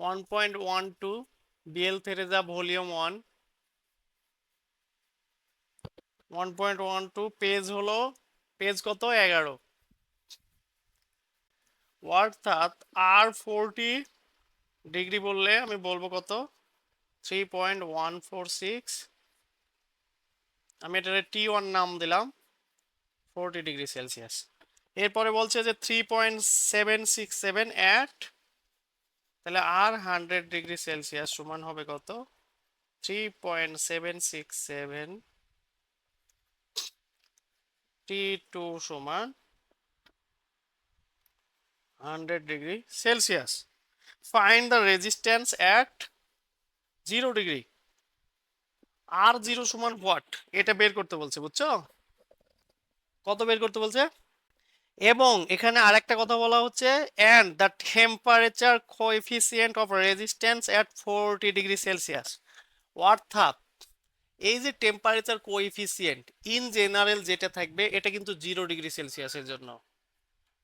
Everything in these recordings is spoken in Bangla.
One point one two BL Theraja volume one one point one two page হলো পেজ কত? এগারো। অর্থাৎ আর ফোরটি ডিগ্রি বললে আমি বলব কত? Three point one four six আমি এটার টি ওয়ান নাম দিলাম ফোরটি ডিগ্রি সেলসিয়াস এরপরে বলছে যে three point seven six seven at তাহলে আর হান্ড্রেড ডিগ্রি সেলসিয়াস সমান হবে কত? Three point seven six seven. T two সমান hundred degree Celsius. Find the resistance at zero degree R zero সমান হোয়াট এটা বের করতে বলছে, বুঝছ? কত বের করতে বলছে? এবং এখানে আরেকটা কথা বলা হচ্ছে and the temperature coefficient of resistance at forty degree Celsius অর্থাৎ, এই যে টেম্পারেচার কোএফিসিয়েন্ট ইন জেনারেল যেটা থাকবে, এটা কিন্তু জিরো ডিগ্রি সেলসিয়াসের জন্য।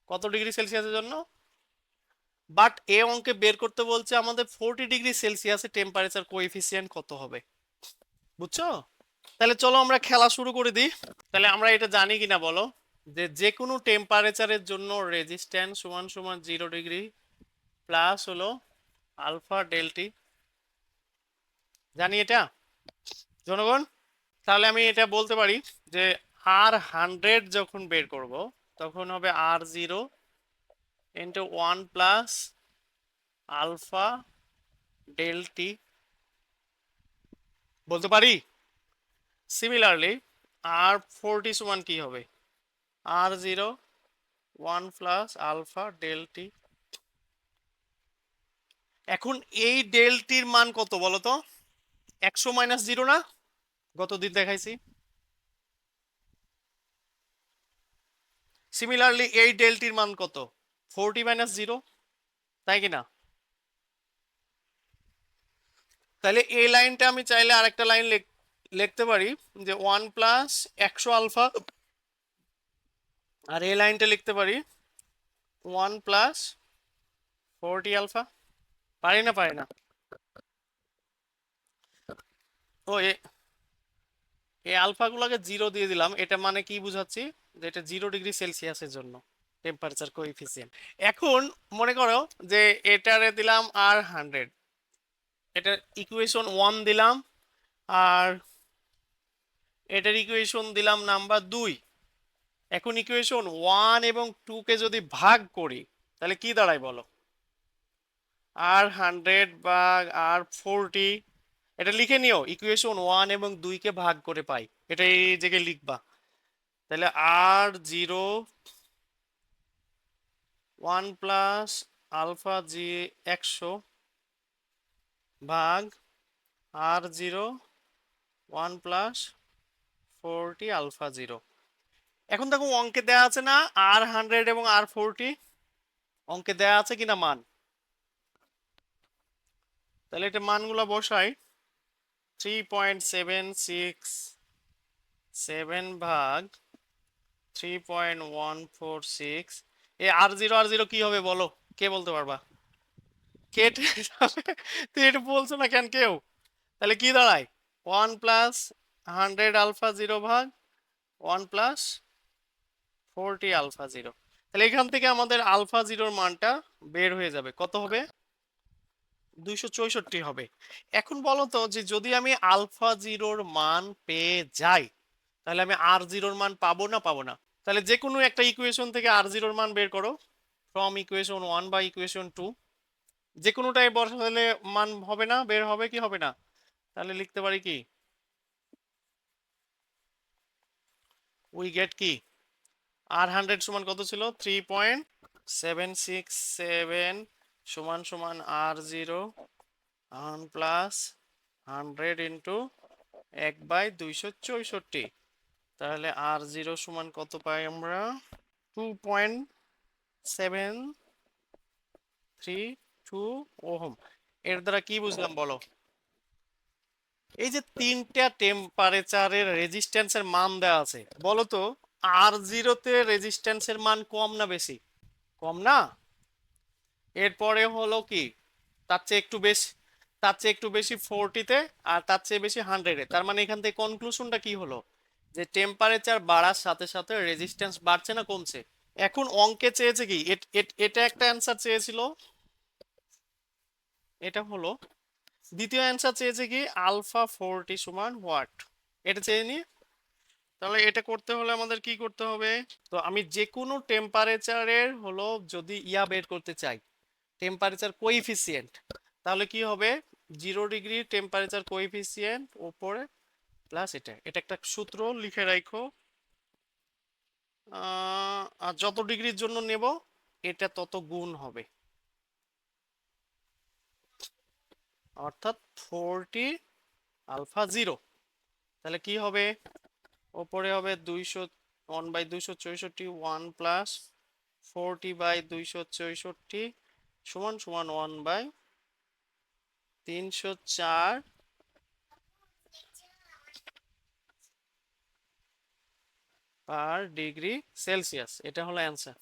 কত ডিগ্রি সেলসিয়াসের জন্য? বাট এ অঙ্কে বের করতে বলছে আমাদের ফোরটি ডিগ্রি সেলসিয়াসে টেম্পারেচার কোএফিসিয়েন্ট কত হবে। বুঝছ? তাহলে চলো আমরা খেলা শুরু করে দিই। তাহলে আমরা এটা জানি কিনা বলো? যে যে কোনো টেম্পারেচারের জন্য রেজিস্ট্যান্স সমান সমান জিরো ডিগ্রি প্লাস হলো আলফা ডেলটি জানি এটা? জনগণ, তাহলে আমি এটা বলতে পারি যে আর হান্ড্রেড যখন বের করব, তখন হবে R zero into one plus alpha delta t বলতে পারি? সিমিলারলি আর ফোরটি সমান কি হবে? R zero one plus alpha delta t এখন এই ডেলটির মান কত বলো তো? একশো মাইনাস জিরো না? গত দিন দেখাইছি। সিমিলারলি এই ডেলটির মান কত? ফোরটি মাইনাস জিরো তাই কি না? তাহলে এই লাইনটা আমি চাইলে আরেকটা লাইন লিখতে পারি যে ওয়ান প্লাস একশো আলফা আর এই লাইনটা লিখতে পারি। One plus forty alpha. পারি না পারি না? ও, এ এই আলফাগুলোকে জিরো দিয়ে দিলাম। এটা মানে কি বুঝাচ্ছি? যে এটা জিরো ডিগ্রি সেলসিয়াসের জন্য টেম্পারেচার কোএফিসিয়েন্ট এখন মনে করো যে এটারে দিলাম আর হান্ড্রেড এটার ইকুয়েশন ওয়ান দিলাম আর এটার ইকুয়েশন দিলাম নাম্বার দুই। এখন ইকুয়েশন ওয়ান এবং টুকে যদি ভাগ করি, তাহলে কি দাঁড়ায় বলো? আর হান্ড্রেড বা আর ফোরটি এটা লিখে নিও ইকুয়েশন ওয়ান এবং দুইকে ভাগ করে পাই, এটা এই জায়গায় লিখবা। তাহলে R zero one plus alpha জি একশো ভাগ R zero one plus forty alpha zero এখন দেখো অঙ্কে দেয়া আছে না আর হান্ড্রেড এবং আর ফোরটি অঙ্কে দেয়া আছে কিনা মান? তাহলে এটা মানগুলো বসাই three point seven six seven ভাগ three point one four six এ আর জিরো আর জিরো কি হবে বলো? কে বলতে পারবা? কেটে তুই এটা বলছো না কেন কেউ? তাহলে কি দাঁড়ায়? One plus hundred alpha zero ভাগ one plus forty alpha zero. তাহলে এখান থেকে আমাদের আলফা জিরোর মানটা বের হয়ে যাবে। কত হবে? দুইশো চৌষট্টি হবে। এখন বলো তো যে যদি আমি আলফা জিরোর মান পেয়ে যাই, তাহলে আমি আর জিরোর মান পাবো না পাবো না? তাহলে যে কোনো একটা ইকুয়েশন থেকে আর জিরোর মান বের করো। ফ্রম ইকুয়েশন ওয়ান বা ইকুয়েশন টু যে কোনোটাই বসালে মান হবে না, বের হবে কি হবে না? তাহলে লিখতে পারি কি? উই গেট কি? আর হান্ড্রেড সমান কত ছিল? Three point seven six seven সমান সমান R zero one plus hundred into এক বাই দুইশো চৌষট্টি। তাহলে আর জিরো সমান কত পাই আমরা? Two point seven three two ohm. এর দ্বারা কি বুঝলাম বলো? এই যে তিনটা টেম্পারেচারের রেজিস্ট্যান্সের মান দেওয়া আছে, বলো তো? আর জিরোতে রেজিস্ট্যান্সের মান কম না বেশি? কম না? এরপরে হলো কি? তার চেয়ে একটু বেশি, তার চেয়ে একটু বেশি ফোরটিতে আর তার চেয়ে বেশি হান্ড্রেডে তার মানে এখান থেকে কনক্লুশনটা কি হলো? যে টেম্পারেচার বাড়ার সাথে সাথে রেজিস্ট্যান্স বাড়ছে না কমছে? এখন অঙ্কে চেয়েছে কি? এট- একটা অ্যান্সার চেয়েছিল। এটা হলো, দ্বিতীয় অ্যান্সার চেয়েছে কি? আলফা ফোরটি সমান হোয়াট এটা চেয়ে নি তাহলে এটা করতে হলে আমাদের কি করতে হবে? তো আমি যে কোনো টেম্পারেচারের হলো যদি ইয়া বের করতে চাই টেম্পারেচার কোইফিসিয়েন্ট তাহলে কি হবে? জিরো ডিগ্রি টেম্পারেচার কোইফিসিয়েন্ট ওপরে প্লাস এটা এটা একটা সূত্র লিখে রাখো। আর যত ডিগ্রির জন্য নেব, এটা তত গুণ হবে। অর্থাৎ ফোরটি আলফা জিরো তাহলে কি হবে? ওপরে হবে দুইশো ওয়ান বাই দুইশো চৌষট্টি ওয়ান প্লাস ফোরটি বাই দুইশো চৌষট্টি, সমান সমান ওয়ান বাই তিনশো চার। পার ডিগ্রি সেলসিয়াস এটা হলো অ্যান্সার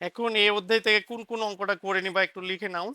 এখন এই অধ্যায় থেকে কোন কোন অঙ্কটা করে নিবা একটু লিখে নাও।